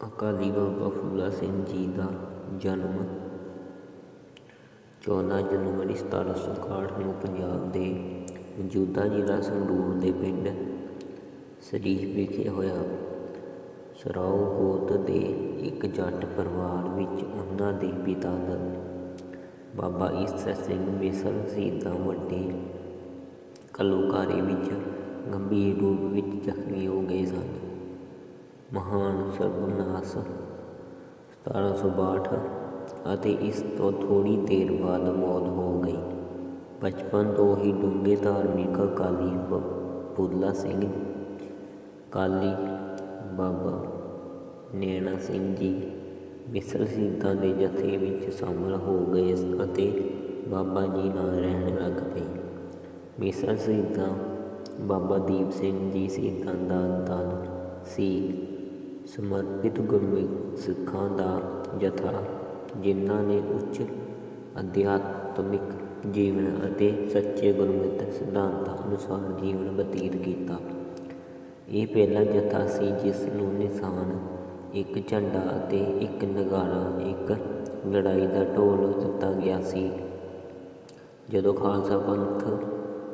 ਅਕਾਲੀ ਬਾਬਾ ਫੂਲਾ ਸਿੰਘ ਜੀ ਦਾ ਜਨਮ 14 ਜਨਵਰੀ 1761 ਨੂੰ ਪੰਜਾਬ ਦੇ ਮੌਜੂਦਾ ਜ਼ਿਲ੍ਹਾ ਸੰਗਰੂਰ ਦੇ ਪਿੰਡ ਸ਼ਰੀਫ ਵਿਖੇ ਹੋਇਆ। ਸਰਾਓ ਗੋਤ ਦੇ ਇੱਕ ਜੱਟ ਪਰਿਵਾਰ ਵਿੱਚ ਉਹਨਾਂ ਦੇ ਪਿਤਾ ਦਾ ਬਾਬਾ ਈਸਰ ਸਿੰਘ ਮਿਸਲ ਸ਼ਹੀਦਾਂ ਵੱਡੇ ਕਲੋਕਾਰੀ ਵਿੱਚ ਗੰਭੀਰ ਰੂਪ ਵਿੱਚ ਜ਼ਖਮੀ ਹੋ ਗਏ ਸਨ। ਮਹਾਨ ਸਰਬਨਾਸ 1762 ਅਤੇ ਇਸ ਤੋਂ ਥੋੜ੍ਹੀ ਦੇਰ ਬਾਅਦ ਮੌਤ ਹੋ ਗਈ। ਬਚਪਨ ਤੋਂ ਹੀ ਡੂੰਘੇ ਧਾਰਮਿਕ ਅਕਾਲੀ ਬੁੱਲਾ ਸਿੰਘ ਕਾਲੀ ਬਾਬਾ ਨੈਣਾ ਸਿੰਘ ਜੀ ਮਿਸਰ ਸ਼ਹੀਦਾਂ ਦੇ ਜਥੇ ਵਿੱਚ ਸ਼ਾਮਲ ਹੋ ਗਏ ਅਤੇ ਬਾਬਾ ਜੀ ਨਾਲ ਰਹਿਣ ਲੱਗ ਪਏ। ਮਿਸਰ ਸ਼ਹੀਦਾਂ ਬਾਬਾ ਦੀਪ ਸਿੰਘ ਜੀ ਸ਼ਹੀਦਾਂ ਦਾ ਦਲ ਸੀ। ਸਮਰਪਿਤ ਗੁਰਮਿਤ ਸਿੱਖਾਂ ਦਾ ਜਥਾ, ਜਿਨ੍ਹਾਂ ਨੇ ਉੱਚ ਅਧਿਆਤਮਿਕ ਜੀਵਨ ਅਤੇ ਸੱਚੇ ਗੁਰਮਤਿ ਸਿਧਾਂਤਾਂ ਅਨੁਸਾਰ ਜੀਵਨ ਬਤੀਤ ਕੀਤਾ। ਇਹ ਪਹਿਲਾ ਜਥਾ ਸੀ, ਜਿਸ ਨੂੰ ਨਿਸ਼ਾਨ, ਇੱਕ ਝੰਡਾ ਅਤੇ ਇੱਕ ਨਗਾਰਾ ਇੱਕ ਲੜਾਈ ਦਾ ਢੋਲ ਦਿੱਤਾ ਗਿਆ ਸੀ। ਜਦੋਂ ਖਾਲਸਾ ਪੰਥ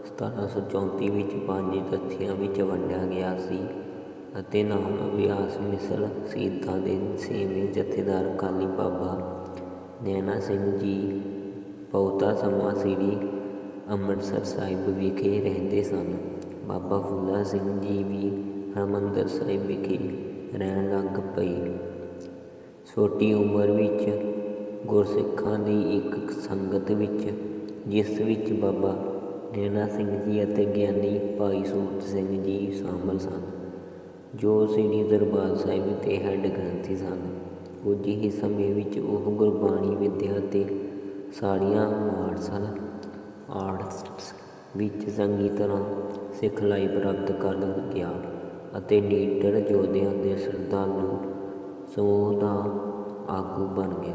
1734 ਵਿੱਚ ਪੰਜ ਜਥਿਆਂ ਵਿੱਚ ਵੰਡਿਆ ਗਿਆ ਸੀ ਅਤੇ ਨਾਮ ਅਭਿਆਸ ਮਿਸਲ ਸ਼ਹੀਦਾਂ ਦੇ ਛੇਵੇਂ ਜਥੇਦਾਰ ਅਕਾਲੀ ਬਾਬਾ ਨੈਣਾ ਸਿੰਘ ਜੀ, ਬਹੁਤਾ ਸਮਾਂ ਸ੍ਰੀ ਅੰਮ੍ਰਿਤਸਰ ਸਾਹਿਬ ਵਿਖੇ ਰਹਿੰਦੇ ਸਨ। ਬਾਬਾ ਫੂਲਾ ਸਿੰਘ ਜੀ ਵੀ ਹਰਿਮੰਦਰ ਸਾਹਿਬ ਵਿਖੇ ਰਹਿਣ ਲੱਗ ਪਏ। ਛੋਟੀ ਉਮਰ ਵਿੱਚ ਗੁਰਸਿੱਖਾਂ ਦੀ ਇੱਕ ਸੰਗਤ ਵਿੱਚ, ਜਿਸ ਵਿੱਚ ਬਾਬਾ ਨੈਣਾ ਸਿੰਘ ਜੀ ਅਤੇ ਗਿਆਨੀ ਭਾਈ ਸੂਰਤ ਸਿੰਘ ਜੀ ਸ਼ਾਮਲ ਸਨ। ਜੋ ਸ੍ਰੀ ਦਰਬਾਰ ਸਾਹਿਬ ਦੇ ਹੈੱਡ ਗ੍ਰੰਥੀ ਸਨ, ਕੁਝ ਹੀ ਸਮੇਂ ਵਿੱਚ ਉਹ ਗੁਰਬਾਣੀ ਵਿਦਿਆ 'ਤੇ ਸਾਰੀਆਂ ਮਾਰਸ਼ਲ ਆਰਟਸ ਵਿੱਚ ਚੰਗੀ ਤਰ੍ਹਾਂ ਸਿਖਲਾਈ ਪ੍ਰਾਪਤ ਕਰ ਗਿਆ ਅਤੇ ਨੀਡਰ ਯੋਧਿਆਂ ਦੇ ਸ਼ਰਧਾਲੂ ਸਮੂਹ ਦਾ ਆਗੂ ਬਣ ਗਿਆ।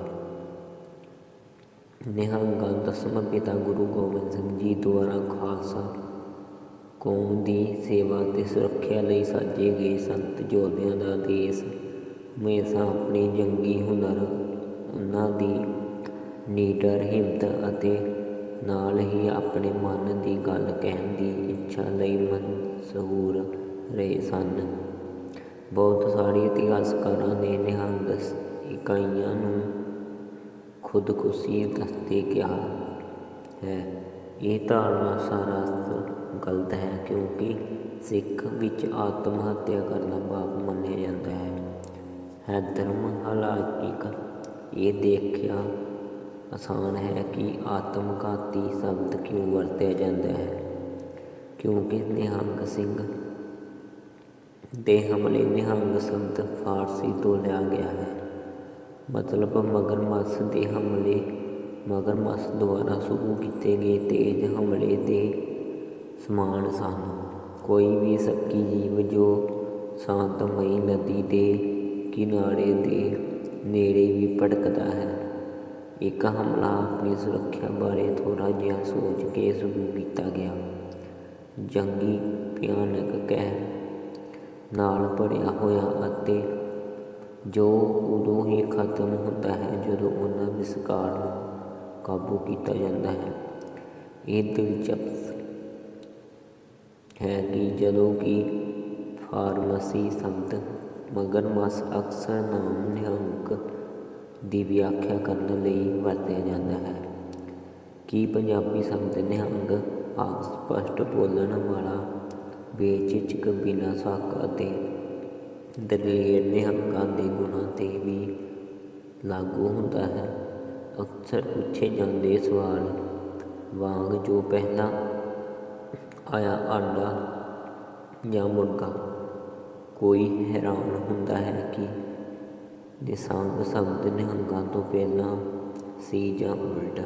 ਨਿਹੰਗਾਂ ਦਸਮ ਪਿਤਾ ਗੁਰੂ ਗੋਬਿੰਦ ਸਿੰਘ ਜੀ ਦੁਆਰਾ ਖਾਲਸਾ ਕੌਮ ਦੀ ਸੇਵਾ ਤੇ ਸੁਰੱਖਿਆ ਲਈ ਸਾਜੇ ਗਏ ਸੰਤ ਯੋਧਿਆਂ ਦਾ ਦੇਸ਼। ਹਮੇਸ਼ਾ ਆਪਣੇ ਜੰਗੀ ਹੁਨਰ, ਉਹਨਾਂ ਦੀ ਨੀਡਰ ਹਿੰਮਤ ਅਤੇ ਨਾਲ ਹੀ ਆਪਣੇ ਮਨ ਦੀ ਗੱਲ ਕਹਿਣ ਦੀ ਇੱਛਾ ਲਈ ਮਸ਼ਹੂਰ ਰਹੇ ਸਨ। ਬਹੁਤ ਸਾਰੇ ਇਤਿਹਾਸਕਾਰਾਂ ਨੇ ਨਿਹੰਗ ਇਕਾਈਆਂ ਨੂੰ ਖੁਦਕੁਸ਼ੀ ਦੱਸਦੇ ਕਿਹਾ ਹੈ। ਇਹ ਧਾਰਨਾ ਸਾਰਾ ਗਲਤ ਹੈ ਕਿਉਂਕਿ ਸਿੱਖ ਵਿੱਚ ਆਤਮ ਹੱਤਿਆ ਕਰਨਾ ਪਾਪ ਮੰਨਿਆ ਜਾਂਦਾ ਹੈ ਹੈ ਧਰਮ ਹਾਲਾਂਕਿ ਇਹ ਦੇਖਿਆ ਆਸਾਨ ਹੈ ਕਿ ਆਤਮਘਾਤੀ ਸ਼ਬਦ ਕਿਉਂ ਵਰਤਿਆ ਜਾਂਦਾ ਹੈ ਕਿਉਂਕਿ ਨਿਹੰਗ ਸਿੰਘ ਦੇ ਹਮਲੇ ਨਿਹੰਗ ਸ਼ਬਦ ਫਾਰਸੀ ਤੋਂ ਲਿਆ ਗਿਆ ਹੈ ਮਤਲਬ ਮਗਰਮੱਛ ਦੇ ਹਮਲੇ ਮਗਰਮੱਛ ਦੁਆਰਾ ਸ਼ੁਰੂ ਕੀਤੇ ਗਏ ਤੇਜ਼ ਹਮਲੇ ਦੇ ਸਮਾਨ ਸਨ। ਕੋਈ ਵੀ ਸੱਕੀ ਜੀਵ ਜੋ ਸ਼ਾਂਤਮਈ ਨਦੀ ਦੇ ਕਿਨਾਰੇ ਦੇ ਨੇੜੇ ਵੀ ਭਟਕਦਾ ਹੈ, ਇੱਕ ਹਮਲਾ ਆਪਣੀ ਸੁਰੱਖਿਆ ਬਾਰੇ ਥੋੜਾ ਜਿਹਾ ਸੋਚ ਕੇ ਸ਼ੁਰੂ ਕੀਤਾ ਗਿਆ। ਜੰਗੀ ਭਿਆਨਕ ਕਹਿ ਨਾਲ ਭਰਿਆ ਹੋਇਆ ਅਤੇ ਜੋ ਉਦੋਂ ਹੀ ਖਤਮ ਹੁੰਦਾ ਹੈ ਜਦੋਂ ਉਹਨਾਂ ਵਿਸਕਾਰ ਨੂੰ ਕਾਬੂ ਕੀਤਾ ਜਾਂਦਾ ਹੈ। ਇਹ ਦਿਲਚਸਪ ਹੈ ਕਿ ਜਦੋਂ ਕਿ ਫਾਰਮਸੀ ਸ਼ਬਦ ਮਗਰਮੱਛ ਅਕਸਰ ਨਾਮ ਨਿਹੰਕ ਦੀ ਵਿਆਖਿਆ ਕਰਨ ਲਈ ਵਰਤਿਆ ਜਾਂਦਾ ਹੈ। ਕੀ ਪੰਜਾਬੀ ਸ਼ਬਦ ਨਿਹੰਗ ਆਪ ਸਪਸ਼ਟ ਬੋਲਣ ਵਾਲਾ ਬੇਚਿਚਕ ਬਿਨਾਂ ਸ਼ੱਕ ਅਤੇ ਦਲੇਰ ਨਿਹੰਗਾਂ ਦੇ ਗੁਣਾਂ ਤੇ ਵੀ ਲਾਗੂ ਹੁੰਦਾ ਹੈ? ਅਕਸਰ ਪੁੱਛੇ ਜਾਂਦੇ ਸਵਾਲ ਵਾਂਗ ਜੋ ਪਹਿਲਾਂ ਆਇਆ ਆਂਡਾ ਜਾਂ ਮੁਰਗਾ। ਕੋਈ ਹੈਰਾਨ ਹੁੰਦਾ ਹੈ ਕਿ ਨਿਸੰਗ ਸ਼ਬਦ ਨਿਹੰਗਾਂ ਤੋਂ ਪਹਿਲਾਂ ਸੀ ਜਾਂ ਉਲਟ,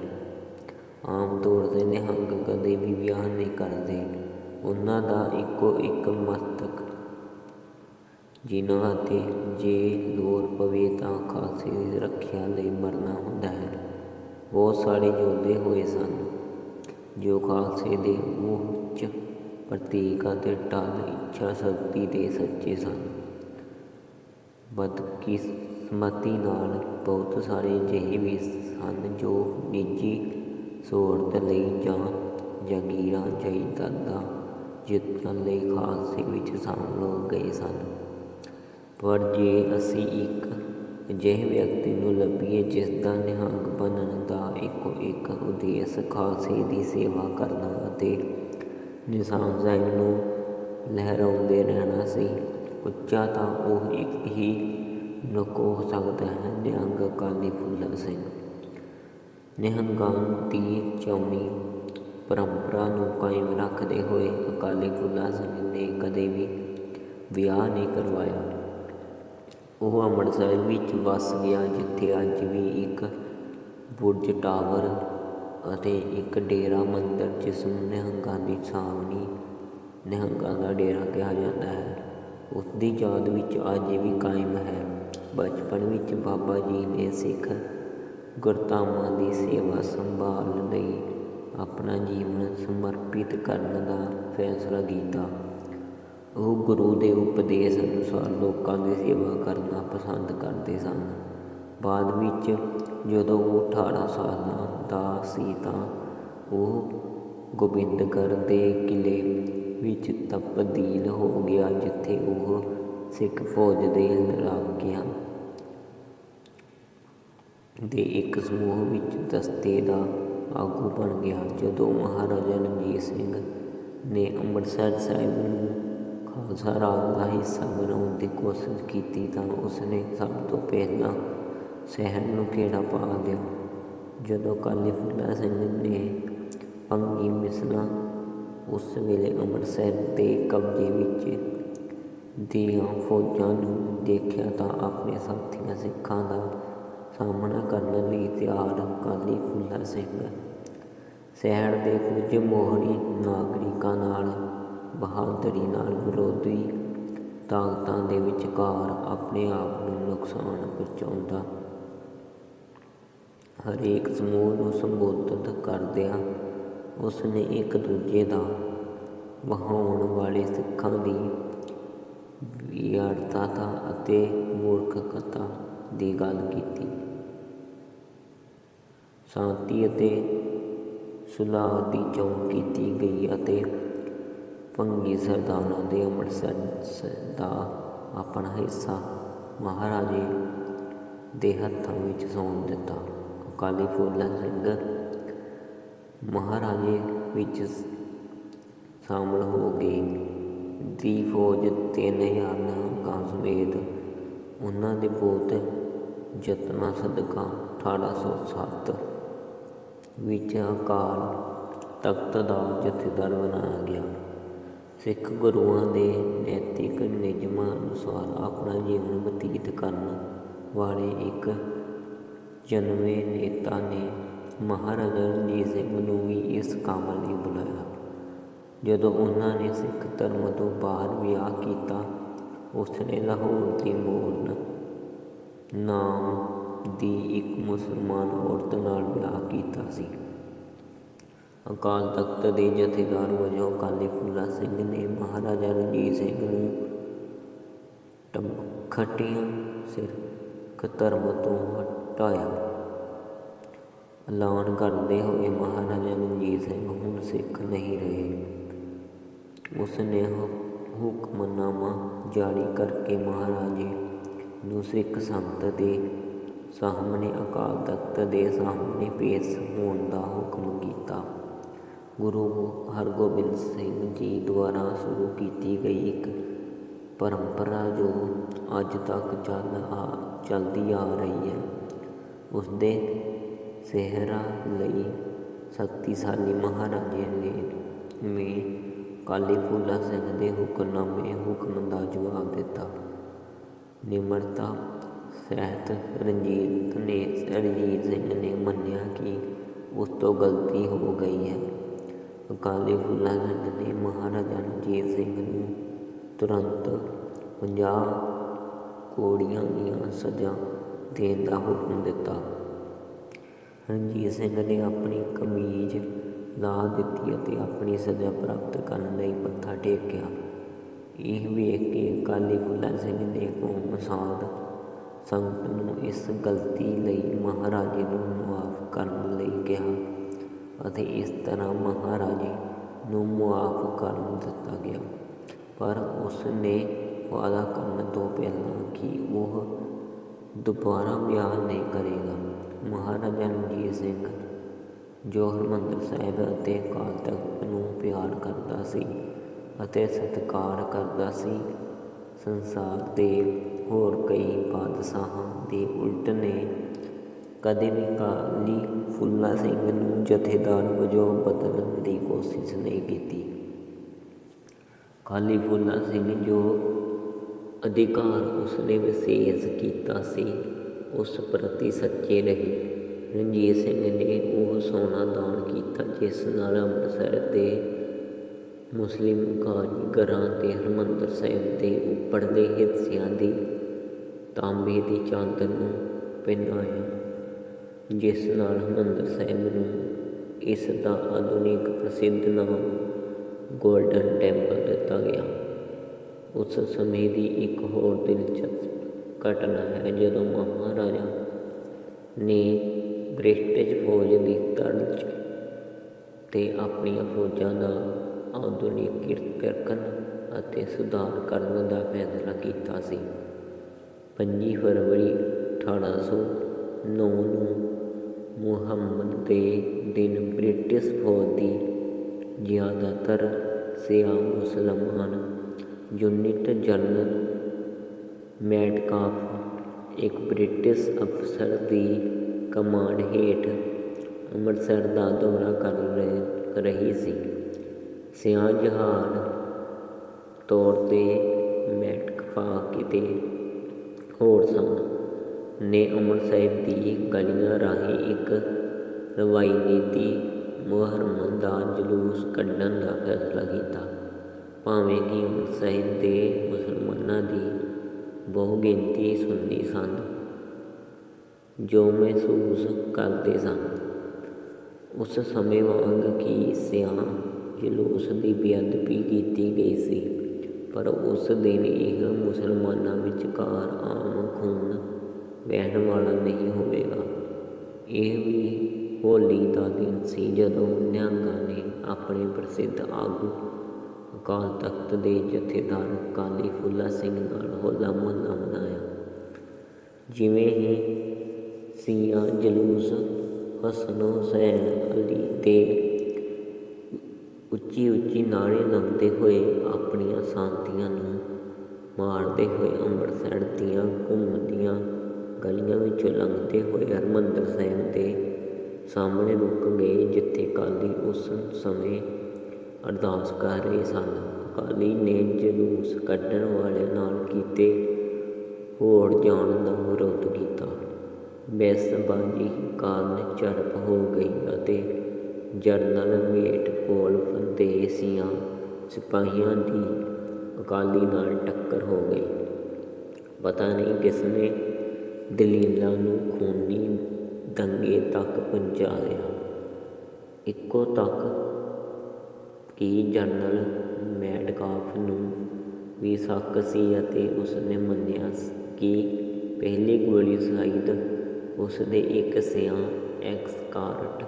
ਆਮ ਤੌਰ ਤੇ ਨਿਹੰਗ ਕਦੇ ਵੀ ਵਿਆਹ ਨਹੀਂ ਕਰਦੇ। ਉਹਨਾਂ ਦਾ ਇੱਕੋ ਇੱਕ ਮਸਤਕ ਜਿਨ੍ਹਾਂ ਅਤੇ ਜੇ ਲੋੜ ਪਵੇ ਤਾਂ ਖਾਲਸੇ ਦੀ ਰੱਖਿਆ ਲਈ ਮਰਨਾ ਹੁੰਦਾ ਹੈ। ਬਹੁਤ ਸਾਰੇ ਯੋਧੇ ਹੋਏ ਸਨ, ਜੋ ਖਾਲਸੇ ਦੇ ਉਹ ਉੱਚ ਪ੍ਰਤੀਕ ਅਤੇ ਟਲ ਇੱਛਾ, ਸ਼ਕਤੀ ਦੇ ਸੱਚੇ ਸਨ। ਬਦਕਿਸਮਤੀ ਨਾਲ ਬਹੁਤ ਸਾਰੇ ਅਜਿਹੇ ਵੀ ਸਨ ਜੋ ਨਿੱਜੀ ਸਹੂਲਤ ਲਈ ਜਾਂ ਜਾਗੀਰਾਂ ਜਾਇਦਾਦਾਂ ਜਿੱਤਣ ਲਈ ਖਾਲਸੇ ਵਿੱਚ ਸ਼ਾਮਲ ਹੋ ਗਏ ਸਨ। ਪਰ ਜੇ ਅਸੀਂ ਇੱਕ ਅਜਿਹੇ ਵਿਅਕਤੀ ਨੂੰ ਲੱਭੀਏ ਜਿਸ ਦਾ ਨਿਹੰਗ ਬਣਨ ਦਾ ਇੱਕੋ ਇੱਕ ਉਦੇਸ਼ ਖਾਲਸੇ ਦੀ ਸੇਵਾ ਕਰਨਾ ਅਤੇ ਨਿਸ਼ਾਨ ਸਾਹਿਬ ਨੂੰ ਲਹਿਰਾਉਂਦੇ ਰਹਿਣਾ ਸੀ, ਉੱਚਾ ਤਾਂ ਉਹ ਇੱਕ ਹੀ ਮਨੁੱਖ ਹੋ ਸਕਦਾ ਹੈ, ਨਿਹੰਗ ਅਕਾਲੀ ਫੂਲਾ ਸਿੰਘ। ਨਿਹੰਗਾਂ ਦੀ ਚੌਣੀ ਪਰੰਪਰਾ ਨੂੰ ਕਾਇਮ ਰੱਖਦੇ ਹੋਏ ਅਕਾਲੀ ਫੂਲਾ ਸਿੰਘ ਨੇ ਕਦੇ ਵੀ ਵਿਆਹ ਨਹੀਂ ਕਰਵਾਇਆ। ਉਹ ਅੰਮ੍ਰਿਤਸਰ ਵਿੱਚ ਵਸ ਗਿਆ, ਜਿੱਥੇ ਅੱਜ ਵੀ ਇੱਕ ਬੁਰਜ ਟਾਵਰ ਅਤੇ ਇੱਕ ਡੇਰਾ ਮੰਦਰ ਜਿਸ ਨੂੰ ਨਿਹੰਗਾਂ ਦੀ ਛਾਵਣੀ, ਨਿਹੰਗਾਂ ਦਾ ਡੇਰਾ ਕਿਹਾ ਜਾਂਦਾ ਹੈ। ਉਸ ਦੀ ਯਾਦ ਵਿੱਚ ਅੱਜ ਵੀ ਕਾਇਮ ਹੈ। ਬਚਪਨ ਵਿੱਚ ਬਾਬਾ ਜੀ ਨੇ ਸਿੱਖ ਗੁਰਧਾਮਾਂ ਦੀ ਸੇਵਾ ਸੰਭਾਲ ਲਈ ਆਪਣਾ ਜੀਵਨ ਸਮਰਪਿਤ ਕਰਨ ਦਾ ਫੈਸਲਾ ਕੀਤਾ। ਉਹ ਗੁਰੂ ਦੇ ਉਪਦੇਸ਼ ਅਨੁਸਾਰ ਲੋਕਾਂ ਦੀ ਸੇਵਾ ਕਰਨਾ ਪਸੰਦ ਕਰਦੇ ਸਨ। ਬਾਅਦ ਵਿੱਚ ਜਦੋਂ ਉਹ 18 ਸਾਲਾਂ ਦਾ ਸੀ ਤਾਂ ਉਹ ਗੋਬਿੰਦਗੜ੍ਹ ਦੇ ਕਿਲੇ ਵਿੱਚ ਤਬਦੀਲ ਹੋ ਗਿਆ, ਜਿੱਥੇ ਉਹ ਸਿੱਖ ਫੌਜ ਦੇ ਲੜਾਕਿਆਂ ਦੇ ਇੱਕ ਸਮੂਹ ਵਿੱਚ ਦਸਤੇ ਦਾ ਆਗੂ ਬਣ ਗਿਆ। ਜਦੋਂ ਮਹਾਰਾਜਾ ਰਣਜੀਤ ਸਿੰਘ ਨੇ ਅੰਮ੍ਰਿਤਸਰ ਸਾਹਿਬ ਨੂੰ ਖਾਲਸਾ ਰਾਜ ਦਾ ਹਿੱਸਾ ਬਣਾਉਣ ਦੀ ਕੋਸ਼ਿਸ਼ ਕੀਤੀ ਤਾਂ ਉਸਨੇ ਸਭ ਤੋਂ ਪਹਿਲਾਂ ਸ਼ਹਿਰ ਨੂੰ ਘੇਰਾ ਪਾ ਦਿਓ? ਜਦੋਂ ਕਾਲੀ ਫੁੱਲਾ ਸਿੰਘ ਨੇ ਭੰਗੀ ਮਿਸਲਾਂ ਉਸ ਵੇਲੇ ਅੰਮ੍ਰਿਤਸਰ ਦੇ ਕਬਜ਼ੇ ਵਿੱਚ ਦੀਆਂ ਫੌਜਾਂ ਨੂੰ ਦੇਖਿਆ ਤਾਂ ਆਪਣੇ ਸਾਥੀਆਂ ਸਿੱਖਾਂ ਦਾ ਸਾਹਮਣਾ ਕਰਨ ਲਈ ਤਿਆਰ ਕਾਲੀ ਫੁੱਲਾ ਸਿੰਘ। ਸ਼ਹਿਰ ਦੇ ਕੁਝ ਮੋਹਰੀ ਨਾਗਰਿਕਾਂ ਨਾਲ, ਬਹਾਦਰੀ ਨਾਲ ਵਿਰੋਧੀ ਤਾਕਤਾਂ ਦੇ ਵਿਚਕਾਰ ਆਪਣੇ ਆਪ ਨੂੰ ਨੁਕਸਾਨ ਪਹੁੰਚਾਉਂਦਾ ਹਰੇਕ ਸਮੂਹ ਨੂੰ ਸੰਬੋਧਿਤ ਕਰਦਿਆਂ ਉਸ ਨੇ ਇੱਕ ਦੂਜੇ ਦਾ ਵਹਾਉਣ ਵਾਲੇ ਸਿੱਖਾਂ ਦੀ ਵਿਅਰਥਤਾ ਅਤੇ ਮੂਰਖਤਾ ਦੀ ਗੱਲ ਕੀਤੀ। ਸ਼ਾਂਤੀ ਅਤੇ ਸੁਲਾਹ ਦੀ ਚੋਣ ਕੀਤੀ ਗਈ ਅਤੇ ਭੰਗੀ ਸਰਦਾਰਾਂ ਦੇ ਅੰਮ੍ਰਿਤਸਰ ਦਾ ਆਪਣਾ ਹਿੱਸਾ ਮਹਾਰਾਜੇ ਦੇ ਹੱਥਾਂ ਵਿੱਚ ਸੌਂਪ ਦਿੱਤਾ। ਅਕਾਲੀ ਫੂਲਾ ਸਿੰਘ ਮਹਾਰਾਜੇ ਵਿੱਚ ਸ਼ਾਮਲ ਹੋ ਗਈ ਦੀ ਫੌਜ ਤਿੰਨ ਹਜ਼ਾਰ ਸਮੇਤ ਉਹਨਾਂ ਦੇ ਬਹੁਤ ਯਤਨਾਂ ਸਦਕਾ 1807 ਵਿੱਚ ਅਕਾਲ ਤਖਤ ਦਾ ਜਥੇਦਾਰ ਬਣਾਇਆ ਗਿਆ। ਸਿੱਖ ਗੁਰੂਆਂ ਦੇ ਨੈਤਿਕ ਨਿਯਮਾਂ ਅਨੁਸਾਰ ਆਪਣਾ ਜੀਵਨ ਬਤੀਤ ਕਰਨ ਵਾਲੇ ਇੱਕ ਜਨਮੇ ਨੇਤਾ ਨੇ ਮਹਾਰਾਜਾ ਰਣਜੀਤ ਸਿੰਘ ਨੂੰ ਵੀ ਇਸ ਕੰਮ ਲਈ ਬੁਲਾਇਆ। ਜਦੋਂ ਉਹਨਾਂ ਨੇ ਸਿੱਖ ਧਰਮ ਤੋਂ ਬਾਹਰ ਵਿਆਹ ਕੀਤਾ, ਉਸਨੇ ਲਾਹੌਰ ਦੀ ਮੋਰਨ ਨਾਮ ਦੀ ਇੱਕ ਮੁਸਲਮਾਨ ਔਰਤ ਨਾਲ ਵਿਆਹ ਕੀਤਾ ਸੀ। ਅਕਾਲ ਤਖਤ ਦੇ ਜਥੇਦਾਰ ਵਜੋਂ ਅਕਾਲੀ ਫੂਲਾ ਸਿੰਘ ਨੇ ਮਹਾਰਾਜਾ ਰਣਜੀਤ ਸਿੰਘ ਨੂੰ ਟਮਖਟੀਆਂ ਸਿਰ ਧਰਮ ਤੋਂ ਹਟਾਇਆ। ਐਲਾਨ ਕਰਦੇ ਹੋਏ ਮਹਾਰਾਜਾ ਰਣਜੀਤ ਸਿੰਘ ਹੁਣ ਸਿੱਖ ਨਹੀਂ ਰਹੇ। ਉਸ ਨੇ ਹੁਕਮਨਾਮਾ ਜਾਰੀ ਕਰਕੇ ਮਹਾਰਾਜੇ ਨੂੰ ਸਿੱਖ ਸੰਗਤ ਦੇ ਸਾਹਮਣੇ ਅਕਾਲ ਤਖਤ ਦੇ ਸਾਹਮਣੇ ਪੇਸ਼ ਹੋਣ ਦਾ ਹੁਕਮ ਕੀਤਾ। ਗੁਰੂ ਹਰਗੋਬਿੰਦ ਸਿੰਘ ਜੀ ਦੁਆਰਾ ਸ਼ੁਰੂ ਕੀਤੀ ਗਈ ਇੱਕ ਪਰੰਪਰਾ ਜੋ ਅੱਜ ਤੱਕ ਚੱਲ ਆ, ਚੱਲਦੀ ਆ ਰਹੀ ਹੈ। ਉਸ ਦੇ ਸਿਹਰਾ ਲਈ ਸ਼ਕਤੀਸ਼ਾਲੀ ਮਹਾਰਾਜੇ ਨੇ। ਮੇ ਕਾਲੀ ਫੂਲਾ ਸਿੰਘ ਦੇ ਹੁਕਮਨਾਮੇ ਹੁਕਮ ਦਾ ਜਵਾਬ ਦਿੱਤਾ। ਨਿਮਰਤਾ ਸਹਿਤ ਰਣਜੀਤ ਨੇ, ਰਣਜੀਤ ਸਿੰਘ ਨੇ ਮੰਨਿਆ ਕਿ ਉਸ ਤੋਂ ਗਲਤੀ ਹੋ ਗਈ ਹੈ। ਅਕਾਲੀ ਫੂਲਾ ਸਿੰਘ ਨੇ ਮਹਾਰਾਜਾ ਰਣਜੀਤ ਸਿੰਘ ਨੂੰ ਤੁਰੰਤ ਪੰਜਾਹ ਕੋੜੀਆਂ ਦੀਆਂ ਸਜ਼ਾ ਦੇਣ ਦਾ ਹੁਕਮ ਦਿੱਤਾ। ਰਣਜੀਤ ਸਿੰਘ ਨੇ ਆਪਣੀ ਕਮੀਜ਼ ਲਾ ਦਿੱਤੀ ਅਤੇ ਆਪਣੀ ਸਜ਼ਾ ਪ੍ਰਾਪਤ ਕਰਨ ਲਈ ਮੱਥਾ ਟੇਕਿਆ। ਇਹ ਵੇਖ ਕੇ ਅਕਾਲੀ ਫੂਲਾ ਸਿੰਘ ਨੇ ਕੌਮ ਸਾਧ ਸੰਗਤ ਨੂੰ ਇਸ ਗਲਤੀ ਲਈ ਮਹਾਰਾਜੇ ਨੂੰ ਮੁਆਫ਼ ਕਰਨ ਲਈ ਕਿਹਾ ਅਤੇ ਇਸ ਤਰ੍ਹਾਂ ਮਹਾਰਾਜੇ ਨੂੰ ਮੁਆਫ਼ ਕਰ ਦਿੱਤਾ ਗਿਆ। ਪਰ ਉਸ ਨੇ ਵਾਅਦਾ ਕਰਨ ਤੋਂ ਪਹਿਲਾਂ ਕਿ ਉਹ ਦੁਬਾਰਾ ਵਿਆਹ ਨਹੀਂ ਕਰੇਗਾ। ਮਹਾਰਾਜਾ ਰਣਜੀਤ ਸਿੰਘ ਜੋ ਹਰਿਮੰਦਰ ਸਾਹਿਬ ਅਤੇ ਅਕਾਲ ਤਖ਼ਤ ਨੂੰ ਪਿਆਰ ਕਰਦਾ ਸੀ ਅਤੇ ਸਤਿਕਾਰ ਕਰਦਾ ਸੀ, ਸੰਸਾਰ ਦੇ ਹੋਰ ਕਈ ਬਾਦਸ਼ਾਹਾਂ ਦੇ ਉਲਟ ਨੇ ਕਦੇ ਵੀ ਕਾਲੀ ਫੁੱਲਾ ਸਿੰਘ ਨੂੰ ਜਥੇਦਾਰ ਵਜੋਂ ਬਦਲਣ ਦੀ ਕੋਸ਼ਿਸ਼ ਨਹੀਂ ਕੀਤੀ। ਕਾਲੀ ਫੁੱਲਾ ਸਿੰਘ ਜੋ ਅਧਿਕਾਰ ਉਸਨੇ ਵਿਸ਼ੇਸ਼ ਕੀਤਾ ਸੀ ਉਸ ਪ੍ਰਤੀ ਸੱਚੇ ਰਹੇ ਰਣਜੀਤ ਸਿੰਘ ਨੇ ਉਹ ਸੋਨਾ ਦਾਨ ਕੀਤਾ, ਜਿਸ ਨਾਲ ਅੰਮ੍ਰਿਤਸਰ ਦੇ ਮੁਸਲਿਮ ਕਾਰੀਗਰਾਂ ਤੇ ਹਰਿਮੰਦਰ ਸਾਹਿਬ ਦੇ ਉੱਪਰਲੇ ਹਿੱਸਿਆਂ ਦੀ ਤਾਂਬੇ ਦੀ ਚਾਦਰ ਨੂੰ ਪਹਿਨਾਇਆ, ਜਿਸ ਨਾਲ ਹਰਿਮੰਦਰ ਸਾਹਿਬ ਨੂੰ ਇਸ ਦਾ ਆਧੁਨਿਕ ਪ੍ਰਸਿੱਧ ਨਾਮ ਗੋਲਡਨ ਟੈਂਪਲ ਦਿੱਤਾ ਗਿਆ। ਉਸ ਸਮੇਂ ਦੀ ਇੱਕ ਹੋਰ ਦਿਲਚਸਪ ਘਟਨਾ ਹੈ ਜਦੋਂ ਮਹਾਰਾਜਾ ਨੇ ਬ੍ਰਿਟਿਸ਼ ਫੌਜ ਦੀ ਤਰਜ਼ ਤੇ ਆਪਣੀਆਂ ਫੌਜਾਂ ਦਾ ਆਧੁਨਿਕੀਕਰਨ ਅਤੇ ਸੁਧਾਰ ਕਰਨ ਦਾ ਫੈਸਲਾ ਕੀਤਾ ਸੀ। 25 ਫਰਵਰੀ 1809 ਨੂੰ ਮੁਹੰਮਦ ਦੇ ਦਿਨ ਬ੍ਰਿਟਿਸ਼ ਫੌਜ ਦੀ ਜ਼ਿਆਦਾਤਰ ਸਿਆ ਮੁਸਲਮਾਨ ਯੂਨਿਟ ਜਨਰਲ ਮੈਟਕਾਫ ਇੱਕ ਬ੍ਰਿਟਿਸ਼ ਅਫਸਰ ਦੀ ਕਮਾਂਡ ਹੇਠ ਅੰਮ੍ਰਿਤਸਰ ਦਾ ਦੌਰਾ ਕਰ ਰਹੀ ਸੀ। ਸਿਆਂ ਜਹਾਨ ਤੌਰ ਤੇ ਮੈਟਕਫਾ ਕਿਤੇ ਹੋਰ ਸਨ। ਨੇ ਅਮਰ ਸਾਹਿਬ ਦੀ ਗਲੀਆਂ ਰਾਹੀਂ ਇੱਕ ਰਵਾਇਤੀ ਮੁਹਰਮ ਦਾ ਜਲੂਸ ਕੱਢਣ ਦਾ ਫੈਸਲਾ ਕੀਤਾ। ਭਾਵੇਂ ਕਿ ਅਮਰ ਸਾਹਿਬ ਦੇ ਮੁਸਲਮਾਨਾਂ ਦੀ ਬਹੁ ਗਿਣਤੀ ਸੁੰਨੀ ਸਨ ਜੋ ਮਹਿਸੂਸ ਕਰਦੇ ਸਨ। ਉਸ ਸਮੇਂ ਵਾਂਗ ਕਿ ਸਿਆਂ ਜਲੂਸ ਦੀ ਬੇਅਦਬੀ ਕੀਤੀ ਗਈ ਸੀ, ਪਰ ਉਸ ਦਿਨ ਇਹ ਮੁਸਲਮਾਨਾਂ ਵਿਚਕਾਰ ਆਮ ਖੂਨ ਵਹਿਣ ਵਾਲਾ ਨਹੀਂ ਹੋਵੇਗਾ। ਇਹ ਵੀ ਹੋਲੀ ਦਾ ਦਿਨ ਸੀ ਜਦੋਂ ਨਿਹੰਗਾਂ ਨੇ ਆਪਣੇ ਪ੍ਰਸਿੱਧ ਆਗੂ ਅਕਾਲ ਤਖਤ ਦੇ ਜਥੇਦਾਰ ਕਾਲੀ ਫੁੱਲਾ ਸਿੰਘ ਨਾਲ ਹੋਲਾ ਮੁਹੱਲਾ ਮਨਾਇਆ। ਜਿਵੇਂ ਹੀ ਸੀਆ ਜਲੂਸ, ਹਸਨ ਹੁਸੈਨ ਅਲੀ ਦੇ ਉੱਚੀ ਉੱਚੀ ਨਾਰੇ ਲਾਉਂਦੇ ਹੋਏ ਆਪਣੀਆਂ ਸ਼ਾਂਤੀਆਂ ਨੂੰ ਮਾਰਦੇ ਹੋਏ ਅੰਮ੍ਰਿਤਸਰ ਦੀਆਂ ਘੁੰਮਦੀਆਂ ਗਲੀਆਂ ਵਿੱਚੋਂ ਲੰਘਦੇ ਹੋਏ ਹਰਿਮੰਦਰ ਸਾਹਿਬ ਦੇ ਸਾਹਮਣੇ ਰੁਕ ਗਏ, ਜਿੱਥੇ ਕਾਲੀ ਉਸ ਸਮੇਂ ਅਰਦਾਸ ਕਰ ਰਹੇ ਸਨ। ਅਕਾਲੀ ਨੇ ਜਲੂਸ ਕੱਢਣ ਵਾਲਿਆਂ ਨਾਲ ਕੀਤੇ ਹੋਰ ਜਾਣ ਦਾ ਵਿਰੋਧ ਕੀਤਾ। ਬੈਸਬਾਜੀ ਕਾਰਨ ਝੜਪ ਹੋ ਗਈ ਅਤੇ ਜਰਨਲ ਮੇਟ ਕੋਲ ਫੰਦੇ ਸਿਪਾਹੀਆਂ ਦੀ ਅਕਾਲੀ ਨਾਲ ਟੱਕਰ ਹੋ ਗਈ। ਪਤਾ ਨਹੀਂ ਕਿਸ ਨੇ ਦਲੀਲਾਂ ਨੂੰ ਖੂਨੀ ਦੰਗੇ ਤੱਕ ਪਹੁੰਚਾ ਲਿਆ। ਇੱਕੋ ਤੱਕ ਕਿ ਜਨਰਲ ਮੈਡਕਾਫ ਨੂੰ ਵੀ ਸ਼ੱਕ ਸੀ ਅਤੇ ਉਸਨੇ ਮੰਨਿਆ ਕਿ ਪਹਿਲੀ ਗੋਲੀ ਸ਼ਾਇਦ ਉਸਦੇ ਇੱਕ ਸਿਆਂ ਐਕਸਕਾਰਟ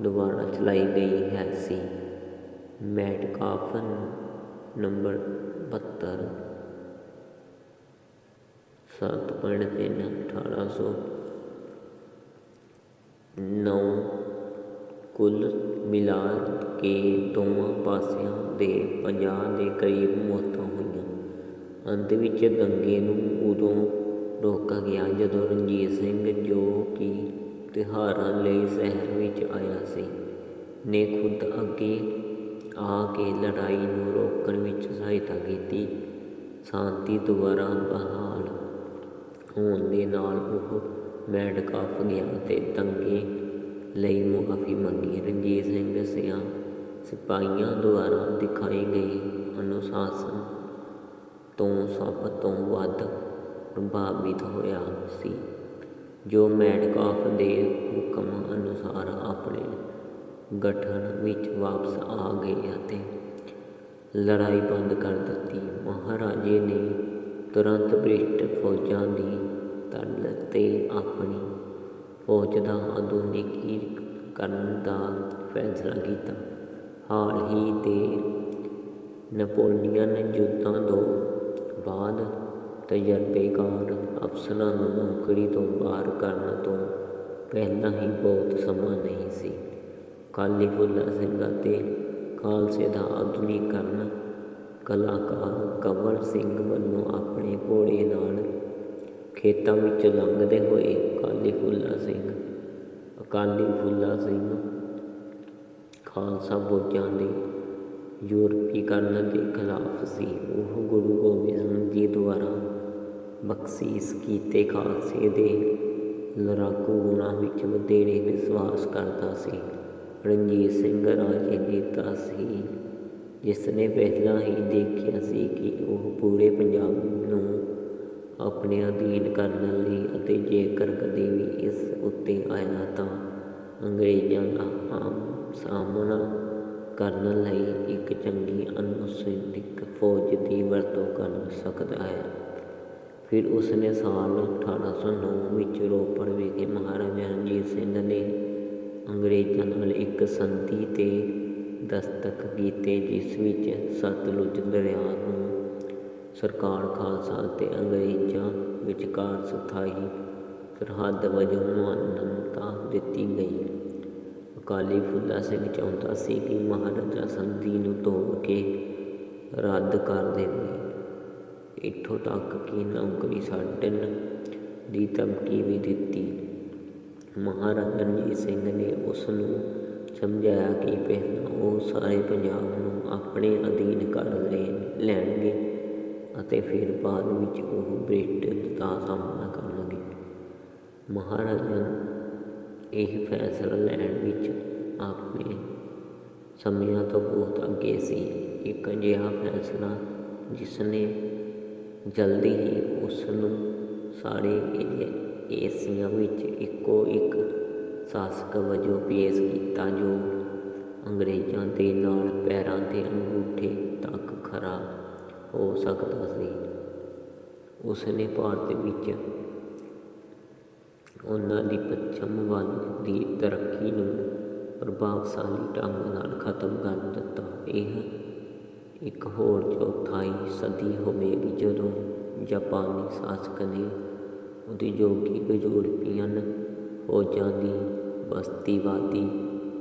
ਦੁਆਰਾ ਚਲਾਈ ਗਈ ਹੈ ਸੀ। ਮੈਡਕਾਫ ਨੰਬਰ 72 7.3 1809 ਕੁੱਲ ਮਿਲਾ ਕੇ ਦੋਵਾਂ ਪਾਸਿਆਂ ਦੇ 50 ਦੇ ਕਰੀਬ ਮੌਤਾਂ ਹੋਈਆਂ। ਅੰਤ ਵਿੱਚ ਦੰਗੇ ਨੂੰ ਉਦੋਂ ਰੋਕਿਆ ਗਿਆ ਜਦੋਂ ਰਣਜੀਤ ਸਿੰਘ ਜੋ ਕਿ ਤਿਉਹਾਰਾਂ ਲਈ ਸ਼ਹਿਰ ਵਿੱਚ ਆਇਆ ਸੀ, ਨੇ ਖੁਦ ਅੱਗੇ ਆ ਕੇ ਲੜਾਈ ਨੂੰ ਰੋਕਣ ਵਿੱਚ ਸਹਾਇਤਾ ਕੀਤੀ। ਸ਼ਾਂਤੀ ਦੁਆਰਾ ਬਹਾਲ ਹੋਣ ਦੇ ਨਾਲ ਉਹ ਮੈਡ ਮੈਡਕਾਫ ਗਿਆ ਤੇ ਦੰਗੇ ਲਈ ਮੁਆਫੀ ਮੰਗੀ। ਰਣਜੀਤ ਸਿੰਘ ਸਿਆਂ ਸਿਪਾਹੀਆਂ ਦੁਆਰਾ ਦਿਖਾਈ ਗਈ ਅਨੁਸ਼ਾਸਨ ਤੋਂ ਸਭ ਤੋਂ ਵੱਧ ਪ੍ਰਭਾਵਿਤ ਹੋਇਆ ਸੀ। ਜੋ ਮੈਡਕਾਫ ਦੇ ਹੁਕਮ ਅਨੁਸਾਰ ਆਪਣੇ ਗਠਨ ਵਿੱਚ ਵਾਪਸ ਆ ਗਏ ਅਤੇ ਲੜਾਈ ਬੰਦ ਕਰ ਦਿੱਤੀ। ਮਹਾਰਾਜੇ ਨੇ ਤੁਰੰਤ ਬ੍ਰਿਟਿਸ਼ ਫੌਜਾਂ ਦੀ ਤਰਦ 'ਤੇ ਆਪਣੀ ਫੌਜ ਦਾ ਆਧੁਨਿਕੀਕਰਨ ਦਾ ਫੈਸਲਾ ਕੀਤਾ। ਹਾਲ ਹੀ ਦੇ ਨੈਪੋਲੀਅਨ ਯੁੱਧਾਂ ਤੋਂ ਬਾਅਦ ਤਜਰਬੇਕਾਰ ਅਫਸਰਾਂ ਨੂੰ ਨੌਕਰੀ ਤੋਂ ਬਾਹਰ ਕਰਨ ਤੋਂ ਪਹਿਲਾਂ ਹੀ ਬਹੁਤ ਸਮਾਂ ਨਹੀਂ ਸੀ। ਕਾਲੀ ਫੁੱਲਾ ਸਿੰਘ ਅਤੇ ਖਾਲਸੇ ਦਾ ਆਧੁਨਿਕਰਨ ਕਲਾਕਾਰ ਕੰਵਰ ਸਿੰਘ ਵੱਲੋਂ ਆਪਣੇ ਘੋੜੇ ਨਾਲ ਖੇਤਾਂ ਵਿੱਚੋਂ ਲੰਘਦੇ ਹੋਏ ਅਕਾਲੀ ਫੁੱਲਾ ਸਿੰਘ, ਅਕਾਲੀ ਫੁੱਲਾ ਸਿੰਘ ਖਾਲਸਾ ਫੌਜਾਂ ਦੇ ਯੂਰਪੀਕਰਨ ਦੇ ਖਿਲਾਫ ਸੀ। ਉਹ ਗੁਰੂ ਗੋਬਿੰਦ ਸਿੰਘ ਜੀ ਦੁਆਰਾ ਬਖਸ਼ੀਸ਼ ਕੀਤੇ ਖਾਲਸੇ ਦੇ ਲੜਾਕੂ ਗੁਣਾਂ ਵਿੱਚ ਵਧੇਰੇ ਵਿਸ਼ਵਾਸ ਕਰਦਾ ਸੀ। ਰਣਜੀਤ ਸਿੰਘ ਰਾਜਨੇਤਾ ਸੀ ਜਿਸ ਨੇ ਪਹਿਲਾਂ ਹੀ ਦੇਖਿਆ ਸੀ ਕਿ ਉਹ ਪੂਰੇ ਪੰਜਾਬ ਨੂੰ ਆਪਣੇ ਅਧੀਨ ਕਰਨ ਲਈ ਅਤੇ ਜੇਕਰ ਕਦੇ ਵੀ ਇਸ ਉੱਤੇ ਆਇਆ ਤਾਂ ਅੰਗਰੇਜ਼ਾਂ ਦਾ ਆਮ ਸਾਹਮਣਾ ਕਰਨ ਲਈ ਇੱਕ ਚੰਗੀ ਅਨੁਸ਼ਾਸਿਤ ਫੌਜ ਦੀ ਵਰਤੋਂ ਕਰ ਸਕਦਾ ਹੈ। ਫਿਰ ਉਸਨੇ ਸਾਲ 1809 ਵਿੱਚ ਰੋਪੜ ਵਿਖੇ ਮਹਾਰਾਜਾ ਰਣਜੀਤ ਸਿੰਘ ਨੇ ਅੰਗਰੇਜ਼ਾਂ ਨਾਲ ਇੱਕ ਸੰਧੀ ਤੇ ਦਸਤਖਤ ਕੀਤੇ, ਜਿਸ ਵਿੱਚ ਸਤਲੁਜ ਦਰਿਆ ਨੂੰ ਸਰਕਾਰ ਖਾਲਸਾ ਅਤੇ ਅੰਗਰੇਜ਼ਾਂ ਵਿਚਕਾਰ ਸਥਾਈ ਸਰਹੱਦ ਵਜੋਂ ਮਾਨਤਾ ਦਿੱਤੀ ਗਈ। ਅਕਾਲੀ ਫੁੱਲਾ ਸਿੰਘ ਚਾਹੁੰਦਾ ਸੀ ਕਿ ਮਹਾਰਾਜਾ ਸੰਧੀ ਨੂੰ ਤੋੜ ਕੇ ਰੱਦ ਕਰ ਦੇਵੇ। ਇੱਥੋਂ ਤੱਕ ਕਿ ਨੌਕਰੀ ਛੱਡਣ ਦੀ ਧਮਕੀ ਵੀ ਦਿੱਤੀ। ਮਹਾਰਾਜਾ ਰਣਜੀਤ ਸਿੰਘ ਨੇ ਉਸ ਨੂੰ ਸਮਝਾਇਆ ਕਿ ਪਹਿਲਾਂ ਉਹ ਸਾਰੇ ਪੰਜਾਬ ਨੂੰ ਆਪਣੇ ਅਧੀਨ ਕਰ ਲੈ ਲੈਣਗੇ। ਅਤੇ ਫਿਰ ਬਾਅਦ ਵਿੱਚ ਉਹ ਬ੍ਰਿਟਿਸ਼ ਦਾ ਸਾਹਮਣਾ ਕਰਨਗੇ ਮਹਾਰਾਜਾ ਇਹ ਫੈਸਲਾ ਲੈਣ ਵਿੱਚ ਆਪਣੇ ਸਮਿਆਂ ਤੋਂ ਬਹੁਤ ਅੱਗੇ ਸੀ। ਇੱਕ ਅਜਿਹਾ ਫੈਸਲਾ ਜਿਸ ਨੇ ਜਲਦੀ ਹੀ ਉਸ ਨੂੰ ਸਾਰੇ ਏਸੀਆ ਵਿੱਚ ਇੱਕੋ ਇੱਕ ਸ਼ਾਸਕ ਵਜੋਂ ਪੇਸ਼ ਕੀਤਾ ਜੋ ਅੰਗਰੇਜ਼ਾਂ ਦੇ ਨਾਲ ਪੈਰਾਂ ਦੇ ਅੰਗੂਠੇ ਤੱਕ ਖਰਾ ਹੋ ਸਕਦਾ ਸੀ। ਉਸ ਨੇ ਭਾਰਤ ਵਿੱਚ ਉਹਨਾਂ ਦੀ ਪੱਛਮ ਵੱਲ ਦੀ ਤਰੱਕੀ ਨੂੰ ਪ੍ਰਭਾਵਸ਼ਾਲੀ ਢੰਗ ਨਾਲ ਖਤਮ ਕਰ ਦਿੱਤਾ। ਇਹ ਇੱਕ ਹੋਰ ਚੌਥਾਈ ਸਦੀ ਹੋਵੇਗੀ ਜਦੋਂ ਜਾਪਾਨੀ ਸ਼ਾਸਕ ਨੇ ਉਦਯੋਗਿਕ ਯੂਰਪੀਅਨ ਫੌਜਾਂ ਦੀ ਬਸਤੀਵਾਦੀ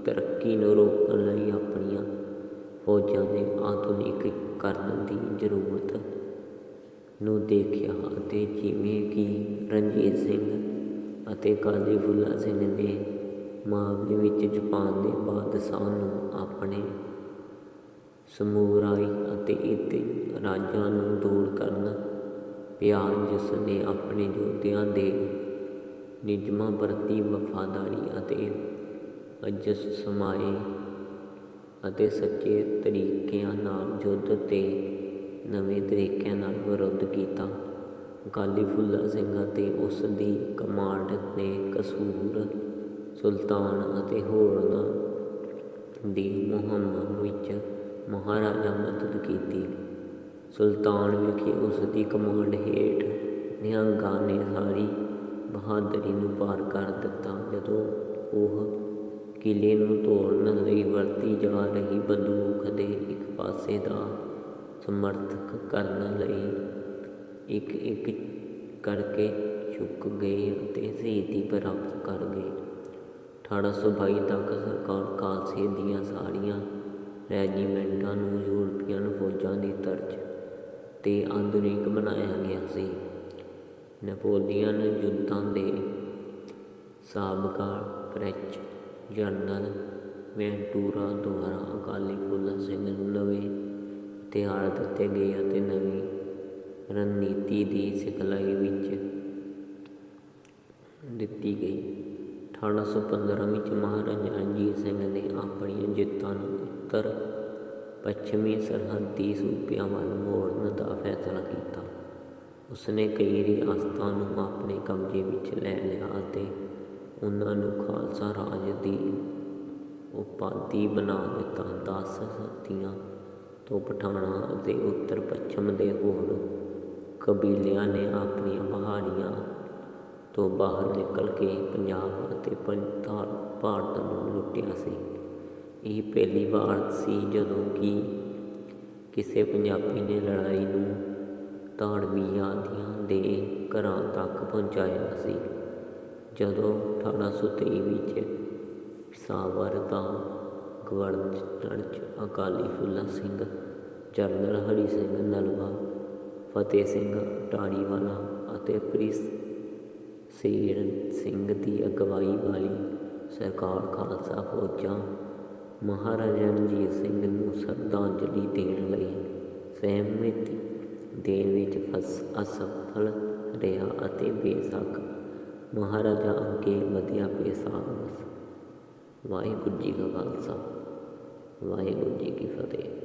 ਤਰੱਕੀ ਨੂੰ ਰੋਕਣ ਲਈ ਆਪਣੀਆਂ ਫੌਜਾਂ ਦੇ ਆਧੁਨਿਕ ਕਰਨ ਦੀ ਜ਼ਰੂਰਤ ਨੂੰ ਦੇਖਿਆ ਅਤੇ ਜਿਵੇਂ ਕਿ ਰਣਜੀਤ ਸਿੰਘ ਅਤੇ ਕਾਲੀ ਫੁੱਲਾ ਸਿੰਘ ਨੇ ਮਾਮਲੇ ਵਿੱਚ ਜਾਪਾਨ ਦੇ ਬਾਦਸ਼ਾਹ ਨੂੰ ਆਪਣੇ ਸਮੂਰਾਈ ਅਤੇ ਇਤੇ ਰਾਜਾਂ ਨੂੰ ਦੂਰ ਕਰਨ ਪਿਆ ਜਿਸ ਨੇ ਆਪਣੇ ਯੋਧਿਆਂ ਦੇ ਨਿਯਮਾਂ ਪ੍ਰਤੀ ਵਫਾਦਾਰੀ ਅਤੇ ਅਜਸ ਸਮਾਏ ਅਤੇ ਸੱਚੇ ਤਰੀਕਿਆਂ ਨਾਲ ਯੁੱਧ ਤੇ ਨਵੇਂ ਤਰੀਕਿਆਂ ਨਾਲ ਵਿਰੋਧ ਕੀਤਾ। ਅਕਾਲੀ ਫੁੱਲਾ ਸਿੰਘ ਅਤੇ ਉਸ ਦੀ ਕਮਾਂਡ ਨੇ ਕਸੂਰ ਸੁਲਤਾਨ ਅਤੇ ਹੋਰਨਾਂ ਦੀ ਮੁਹਿੰਮ ਵਿੱਚ ਮਹਾਰਾਜਾ ਮਦਦ ਕੀਤੀ। ਸੁਲਤਾਨ ਵਿਖੇ ਉਸ ਦੀ ਕਮਾਂਡ ਹੇਠ ਨਿਹੰਗਾਂ ਨੇ ਸਾਰੀ ਬਹਾਦਰੀ ਨੂੰ ਪਾਰ ਕਰ ਦਿੱਤਾ। ਜਦੋਂ ਉਹ ਕਿਲੇ ਨੂੰ ਤੋੜਨ ਲਈ ਵਰਤੀ ਜਾ ਰਹੀ ਬੰਦੂਕ ਦੇ ਇੱਕ ਪਾਸੇ ਦਾ ਸਮਰਥਕ ਕਰਨ ਲਈ ਇੱਕ ਇੱਕ ਕਰਕੇ ਝੁਕ ਗਏ ਅਤੇ ਸ਼ਹੀਦੀ ਪ੍ਰਾਪਤ ਕਰ ਗਏ। 1822 ਤੱਕ ਸਰਕਾਰ ਖਾਲਸੇ ਦੀਆਂ ਸਾਰੀਆਂ ਰੈਜੀਮੈਂਟਾਂ ਨੂੰ ਯੂਰਪੀਅਨ ਫੌਜਾਂ ਦੀ ਤਰਜ਼ ਤੇ ਆਧੁਨਿਕ ਬਣਾਇਆ ਗਿਆ ਸੀ। ਨੈਪੋਲੀਅਨ ਯੁੱਧਾਂ ਦੇ ਸਾਬਕਾ ਫ੍ਰੈਂਚ ਜਨਰਲ ਵੈਂਟੂਰਾ ਦੁਆਰਾ ਅਕਾਲੀ ਫੁੱਲਾ ਸਿੰਘ ਨੂੰ ਨਵੇਂ ਹਥਿਆਰ ਦਿੱਤੇ ਗਏ ਅਤੇ ਨਵੀਂ ਰਣਨੀਤੀ ਦੀ ਸਿਖਲਾਈ ਵਿੱਚ ਦਿੱਤੀ ਗਈ। 1815 ਵਿੱਚ ਮਹਾਰਾਜਾ ਰਣਜੀਤ ਸਿੰਘ ਨੇ ਆਪਣੀਆਂ ਜਿੱਤਾਂ ਨੂੰ ਉੱਤਰ ਪੱਛਮੀ ਸਰਹੱਦੀ ਸੂਬਿਆਂ ਵੱਲ ਮੋੜਨ ਦਾ ਫੈਸਲਾ ਕੀਤਾ। ਉਸਨੇ ਕਈ ਰਿਆਸਤਾਂ ਨੂੰ ਆਪਣੇ ਕਬਜ਼ੇ ਵਿੱਚ ਲੈ ਲਿਆ ਅਤੇ ਉਹਨਾਂ ਨੂੰ ਖਾਲਸਾ ਰਾਜ ਦੀ ਉਪਾਧੀ ਬਣਾ ਦਿੱਤਾ। ਦਸ ਸਤੀਆਂ ਤੋਂ ਪਠਾਣਾ ਅਤੇ ਉੱਤਰ ਪੱਛਮ ਦੇ ਹੋਰ ਕਬੀਲਿਆਂ ਨੇ ਆਪਣੀਆਂ ਪਹਾੜੀਆਂ ਤੋਂ ਬਾਹਰ ਨਿਕਲ ਕੇ ਪੰਜਾਬ ਅਤੇ ਪੰਜਾ ਭਾਰਤ ਨੂੰ ਲੁੱਟਿਆ ਸੀ। ਇਹ ਪਹਿਲੀ ਵਾਰ ਸੀ ਜਦੋਂ ਕਿ ਕਿਸੇ ਪੰਜਾਬੀ ਨੇ ਲੜਾਈ ਨੂੰ ਧਾੜਵੀਆਂ ਦੀਆਂ ਦੇ ਘਰਾਂ ਤੱਕ ਪਹੁੰਚਾਇਆ ਸੀ। ਜਦੋਂ 1823 ਵਿੱਚ ਸਾਵਰ ਦਾ ਗਵਰਨਰ ਅਕਾਲੀ ਫੂਲਾ ਸਿੰਘ ਜਨਰਲ ਹਰੀ ਸਿੰਘ ਨਲਵਾ, ਫਤਿਹ ਸਿੰਘ ਟਾਰੀਵਾਲਾ ਅਤੇ ਪ੍ਰਿੰਸ ਸ਼ੇਰ ਸਿੰਘ ਦੀ ਅਗਵਾਈ ਵਾਲੀ ਸਰਕਾਰ ਖਾਲਸਾ ਫੌਜਾਂ ਮਹਾਰਾਜਾ ਰਣਜੀਤ ਸਿੰਘ ਨੂੰ ਸ਼ਰਧਾਂਜਲੀ ਦੇਣ ਲਈ ਸਹਿਮਤੀ ਦੇਣ ਵਿੱਚ ਅਸਫਲ ਰਿਹਾ ਅਤੇ ਬੇਸ਼ੱਕ ਮਹਾਰਾਜਾ ਅੱਗੇ ਵਧੀਆ ਬੇਸਾਗ ਵਾਹਿਗੁਰੂ ਜੀ ਕਾ ਖਾਲਸਾ ਵਾਹਿਗੁਰੂ ਜੀ ਕੀ ਫਤਿਹ।